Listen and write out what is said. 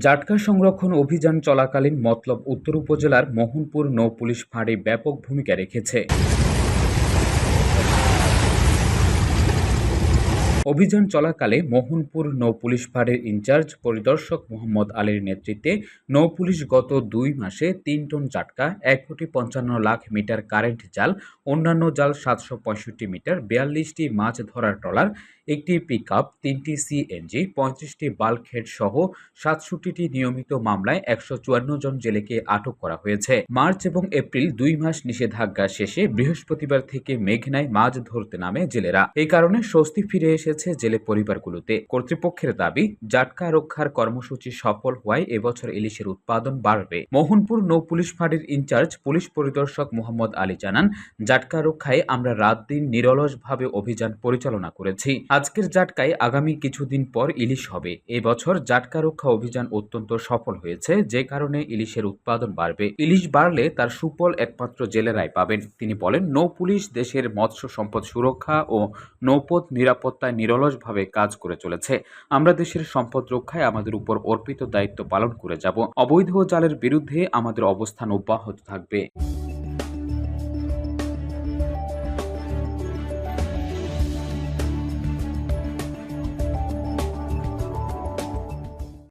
জাটকা সংরক্ষণ অভিযান চলাকালীন মতলব উত্তর উপজেলার মোহনপুর নৌ পুলিশ ফাঁড়ি ব্যাপক ভূমিকা রেখেছে। অভিযান চলাকালে মোহনপুর নৌ পুলিশ ফাঁড়ির ইনচার্জ পরিদর্শক মোহাম্মদ আলীর নেতৃত্বে নৌ পুলিশ গত দুই মাসে তিন টন জাটকা এক কোটি পঞ্চান্ন লাখ মিটার কারেন্ট জাল, অন্যান্য জাল সাতশো পঁয়ষট্টি মিটার, বিয়াল্লিশটি মাছ ধরার ট্রলার, একটি পিক আপ তিনটি সিএনজি, পঁয়ত্রিশটি বাল্ক হেড সহ সাতষট্টিটি নিয়মিত মামলায় একশো চুয়ান্ন জন জেলেকে আটক করা হয়েছে। মার্চ এবং এপ্রিল দুই মাস নিষেধাজ্ঞা শেষে বৃহস্পতিবার থেকে মেঘনায় মাছ ধরতে নামে জেলেরা। এই কারণে স্বস্তি ফিরে এসেছে জেলে পরিবারগুলোতে। কর্তৃপক্ষের দাবি, জাটকা রক্ষার কর্মসূচি সফল হওয়ায় এবছর ইলিশের উৎপাদন বাড়বে। মোহনপুর নৌ পুলিশ ফাঁড়ির ইনচার্জ পুলিশ পরিদর্শক মোহাম্মদ আলী জানান, জাটকা রক্ষায় আমরা রাত দিন নিরলসভাবে অভিযান পরিচালনা করেছি। আজকের জাটকায় আগামী কিছুদিন পর ইলিশ হবে। এবছর জাটকা রক্ষা অভিযান অত্যন্ত সফল হয়েছে, যে কারণে ইলিশের উৎপাদন বাড়বে। ইলিশ বাড়লে তার সুফল একমাত্র জেলেরাই পাবেন। তিনি বলেন, নৌ পুলিশ দেশের মৎস্য সম্পদ সুরক্ষা ও নৌপথ নিরাপত্তায় নিরলসভাবে কাজ করে চলেছে। আমরা দেশের সম্পদ রক্ষায় আমাদের উপর অর্পিত দায়িত্ব পালন করে যাব। অবৈধ জালের বিরুদ্ধে আমাদের অবস্থান অব্যাহত থাকবে।